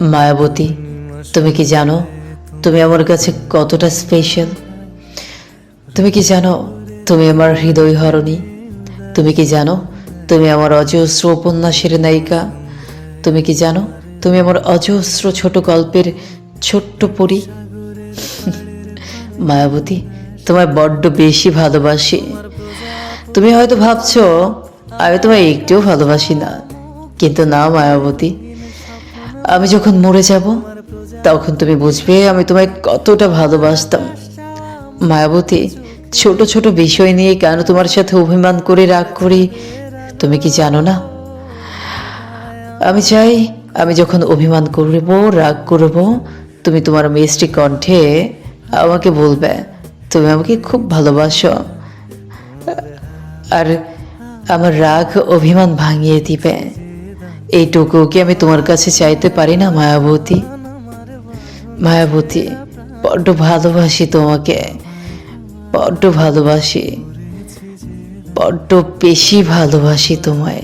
মায়াবতী, তুমি কি জানো তুমি আমার কাছে কতটা স্পেশাল তুমি কি জানো তুমি আমার হৃদয় হরণী? তুমি কি জানো তুমি আমার অজস্র উপন্যাসের নায়িকা? তুমি কি জানো তুমি আমার অজস্র ছোট গল্পের ছোট্ট পরী? মায়াবতী, তোমায় বড্ড বেশি ভালোবাসি। তুমি হয়তো ভাবছ, আমি তোমায় একটুও ভালোবাসি না। কিন্তু না, মায়াবতী আমি যখন মরে যাব, তখন তুমি বুঝবে আমি তোমায় কতটা ভালোবাসতাম। মায়াবতী, ছোট ছোট বিষয় নিয়ে কেন তোমার সাথে অভিমান করে রাগ করি, তুমি কি জানো না? আমি চাই আমি যখন অভিমান করব, রাগ করব, তুমি তোমার মিষ্টি কণ্ঠে আমাকে বলবে, তুমি আমাকে খুব ভালোবাসো। আর আমার রাগ অভিমান ভাঙিয়ে দিবে। এইটুকু কি আমি তোমার কাছে চাইতে পারি না, মায়াবতী? মায়াবতী, বড্ড ভালোবাসি তোমাকে, বড্ড ভালোবাসি, বড্ড বেশি ভালোবাসি তোমায়।